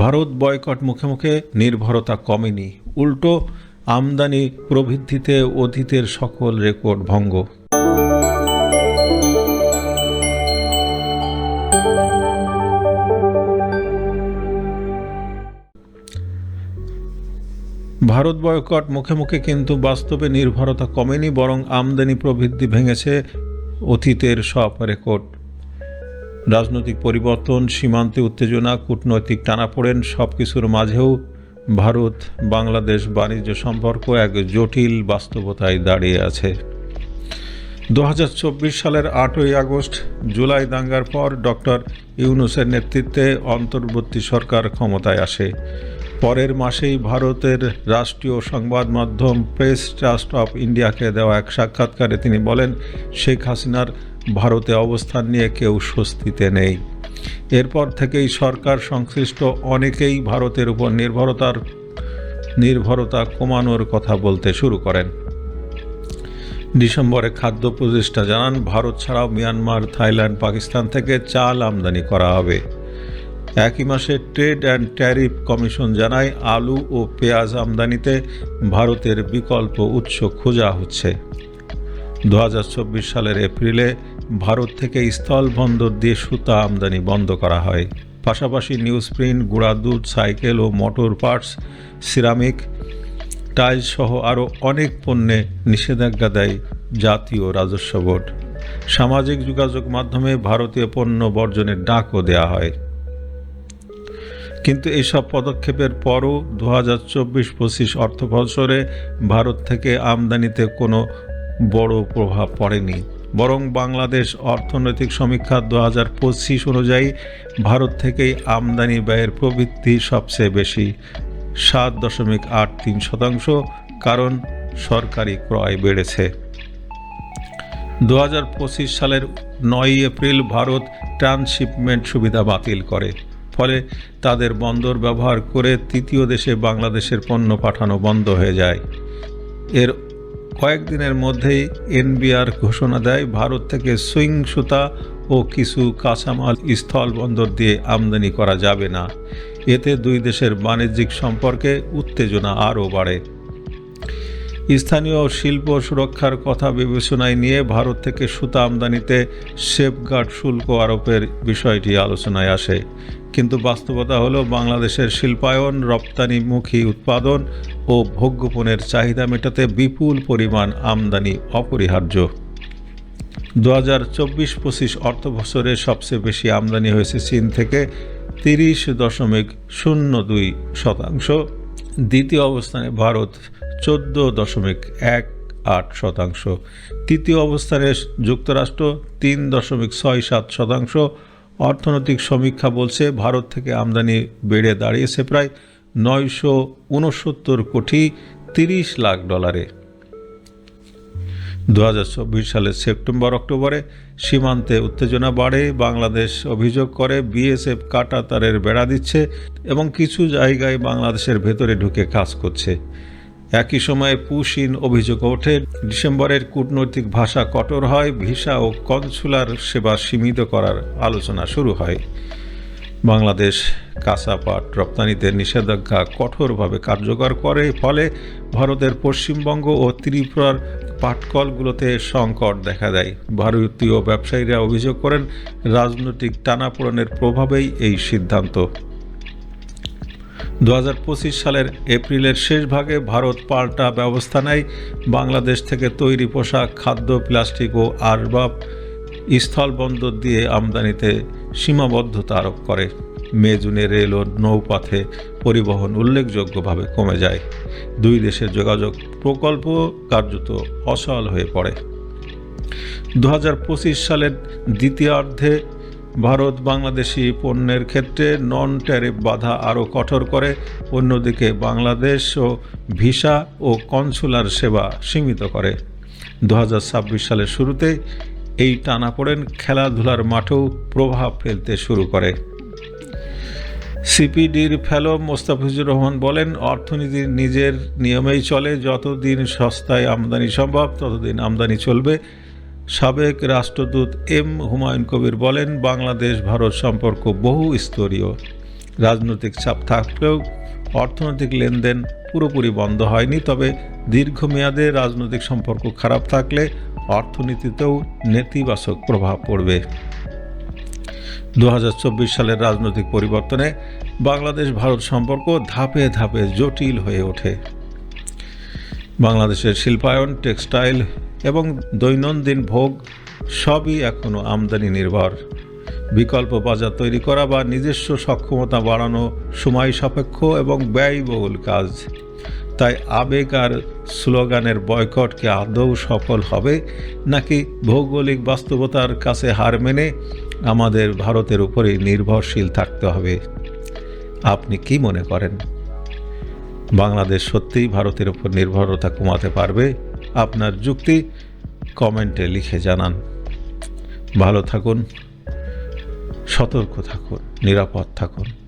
Bharat boycott মুখে মুখে নির্ভরতা কমেনি, উল্টো আমদানি প্রবৃদ্ধিতে অতীতের সকল রেকর্ড ভঙ্গ। ভারত বয়কট মুখে মুখে কিন্তু বাস্তবে নির্ভরতা কমেনি, বরং আমদানি প্রবৃদ্ধি ভেঙেছে অতীতের সব রেকর্ড। রাজনৈতিক পরিবর্তন, সীমান্তে উত্তেজনা, কূটনৈতিক টানাপোড়েন সব কিছুর মাঝেও ভারত, বাংলাদেশ বাণিজ্য সম্পর্ক এক জটিল বাস্তবতায় দাঁড়িয়ে আছে। দু হাজার চব্বিশ সালের আটই আগস্ট, জুলাই দাঙ্গার পর ডক্টর ইউনুসের নেতৃত্বে অন্তর্বর্তী সরকার ক্ষমতায় আসে। পরের মাসেই ভারতের রাষ্ট্রীয় সংবাদ মাধ্যম প্রেস ট্রাস্ট অফ ইন্ডিয়াকে দেওয়া এক সাক্ষাৎকারে তিনি বলেন, শেখ হাসিনার ভারতে অবস্থান নিয়ে কেউ স্বস্তিতে নেই। এরপর থেকেই সরকার সংশ্লিষ্ট অনেকেই ভারতের উপর নির্ভরতার, নির্ভরতা কমানোর কথা বলতে শুরু করেন। ডিসেম্বরে খাদ্য উপদেষ্টা জানান, ভারত ছাড়াও মিয়ানমার, থাইল্যান্ড, পাকিস্তান থেকে চাল আমদানি করা হবে। একই মাসে ট্রেড অ্যান্ড ট্যারিফ কমিশন জানায় আলু ও পেঁয়াজ আমদানিতে ভারতের বিকল্প উৎস খোঁজা হচ্ছে। দু হাজার চব্বিশ সালের এপ্রিলে ভারত থেকে স্থল বন্দর দিয়ে সুতা আমদানি বন্ধ করা হয়। পাশাপাশি নিউজ প্রিন্ট গুঁড়া দুধ, সাইকেল ও মোটর পার্টস, সিরামিক, টাইলস সহ আরও অনেক পণ্যে নিষেধাজ্ঞা দেয় জাতীয় রাজস্ব বোর্ড। সামাজিক যোগাযোগ মাধ্যমে ভারতীয় পণ্য বর্জনের ডাকও দেওয়া হয়। কিন্তু এইসব পদক্ষেপের পরও দু হাজার চব্বিশ পঁচিশ অর্থ বছরে ভারত থেকে আমদানিতে কোনো বড় প্রভাব পড়েনি। বরং বাংলাদেশ অর্থনৈতিক সমীক্ষা দু হাজার পঁচিশ অনুযায়ী ভারত থেকেই আমদানি ব্যয়ের প্রবৃদ্ধি সবচেয়ে বেশি, সাত দশমিক আট তিন শতাংশ, কারণ সরকারি ক্রয় বেড়েছে। দু হাজার পঁচিশ সালের নয়ই এপ্রিল ভারত ট্রান্সশিপমেন্ট সুবিধা বাতিল করে। ফলে তাদের বন্দর ব্যবহার করে তৃতীয় দেশে বাংলাদেশের পণ্য পাঠানো বন্ধ হয়ে যায়। এর কয়েকদিনের মধ্যেই এনবিআর ঘোষণা দেয়, ভারত থেকে সুইং সুতা ও কিছু কাঁচামাল স্থল বন্দর দিয়ে আমদানি করা যাবে না। এতে দুই দেশের বাণিজ্যিক সম্পর্কে উত্তেজনা আরও বাড়ে। স্থানীয় শিল্প সুরক্ষার কথা বিবেচনায় নিয়ে ভারত থেকে সুতা আমদানিতে সেফগার্ড শুল্ক আরোপের বিষয়টি আলোচনায় আসে। কিন্তু বাস্তবতা হলো, বাংলাদেশের শিল্পায়ন, রপ্তানিমুখী উৎপাদন ও ভোগ্যপণের চাহিদা মেটাতে বিপুল পরিমাণ আমদানি অপরিহার্য। দু হাজার চব্বিশ পঁচিশ অর্থ বছরে সবচেয়ে বেশি আমদানি হয়েছে চীন থেকে তিরিশ দশমিক শূন্য দুই শতাংশ। দ্বিতীয় অবস্থানে ভারত চোদ্দ দশমিক এক আট শতাংশ। তৃতীয় অবস্থানে যুক্তরাষ্ট্র তিন দশমিক ছয় সাত শতাংশ। অর্থনৈতিক সমীক্ষা বলছে ভারত থেকে আমদানি বেড়ে দাঁড়িয়েছে প্রায় নয়শো উনসত্তর কোটি তিরিশ লাখ ডলারে। দু হাজার চব্বিশ সালের সেপ্টেম্বর অক্টোবরে সীমান্তে উত্তেজনা বাড়ে, বাংলাদেশ অভিযোগ করে বিএসএফ কাটা তারের বেড়া দিচ্ছে এবং কিছু জায়গায় বাংলাদেশের ভেতরে ঢুকে কাজ করছে। একই সময়ে পুশিন অভিযোগ ওঠে, ডিসেম্বরের কূটনৈতিক ভাষা কঠোর হয়, ভিসা ও কনসুলার সেবা সীমিত করার আলোচনা শুরু হয়। বাংলাদেশ কাঁচা পাট রপ্তানিতে নিষেধাজ্ঞা কঠোরভাবে কার্যকর করে, ফলে ভারতের পশ্চিমবঙ্গ ও ত্রিপুরার পাটকলগুলোতে সংকট দেখা দেয়। ভারতীয় ব্যবসায়ীরা অভিযোগ করেন, রাজনৈতিক টানাপোড়েনের প্রভাবেই এই সিদ্ধান্ত। দু হাজার পঁচিশ সালের এপ্রিলের শেষ ভাগে ভারত পাল্টা ব্যবস্থা নেয়। বাংলাদেশ থেকে তৈরি পোশাক, খাদ্য, প্লাস্টিক ও আসবাব স্থলবন্দর দিয়ে আমদানিতে সীমাবদ্ধতা আরোপ করে। মে, জুনে রেল ও নৌপথে পরিবহন উল্লেখযোগ্যভাবে কমে যায়। দুই দেশের যোগাযোগ প্রকল্প কার্যত অসল হয়ে পড়ে। দু হাজার পঁচিশ সালের দ্বিতীয়ার্ধে ভারত বাংলাদেশি পণ্যের ক্ষেত্রে নন ট্যারিফ বাধা আরও কঠোর করে। অন্যদিকে বাংলাদেশ ও ভিসা ও কনসুলার সেবা সীমিত করে। দু হাজার ছাব্বিশ সালের শুরুতে এই টানাপোড়েন খেলাধুলার মাঠেও প্রভাব ফেলতে শুরু করে। সিপিডির ফেলো মোস্তাফিজুর রহমান বলেন, অর্থনীতি নিজের নিয়মেই চলে, যতদিন সস্তায় আমদানি সম্ভব, ততদিন আমদানি চলবে। সাবেক রাষ্ট্রদূত এম হুমায়ুন কবির বলেন, বাংলাদেশ, ভারত সম্পর্ক বহু স্তরীয়। রাজনৈতিক চাপ থাকলেও অর্থনৈতিক লেনদেন পুরোপুরি বন্ধ হয়নি, তবে দীর্ঘমেয়াদে রাজনৈতিক সম্পর্ক খারাপ থাকলে অর্থনীতিতেও নেতিবাচক প্রভাব পড়বে। দু হাজার চব্বিশ সালের রাজনৈতিক পরিবর্তনে বাংলাদেশ, ভারত সম্পর্ক ধাপে ধাপে জটিল হয়ে ওঠে। বাংলাদেশের শিল্পায়ন, টেক্সটাইল দৈনন্দিন ভোগ সবই এখনও আমদানি নির্ভর। বিকল্প বাজার তৈরি করা বা নিজস্ব সক্ষমতা বাড়ানো সময় সাপেক্ষ এবং ব্যয়বহুল কাজ। তাই আবেগ আর স্লোগানের বয়কটকে আদৌ সফল হবে, নাকি ভৌগোলিক বাস্তবতার কাছে হার মেনে আমাদের ভারতের উপরেই নির্ভরশীল থাকতে হবে? আপনি কি মনে করেন? বাংলাদেশ সত্যিই ভারতের উপর নির্ভরতা কমাতে পারবে? আপনার যুক্তি কমেন্টে লিখে জানান। ভালো থাকুন সতর্ক থাকুন নিরাপদ থাকুন।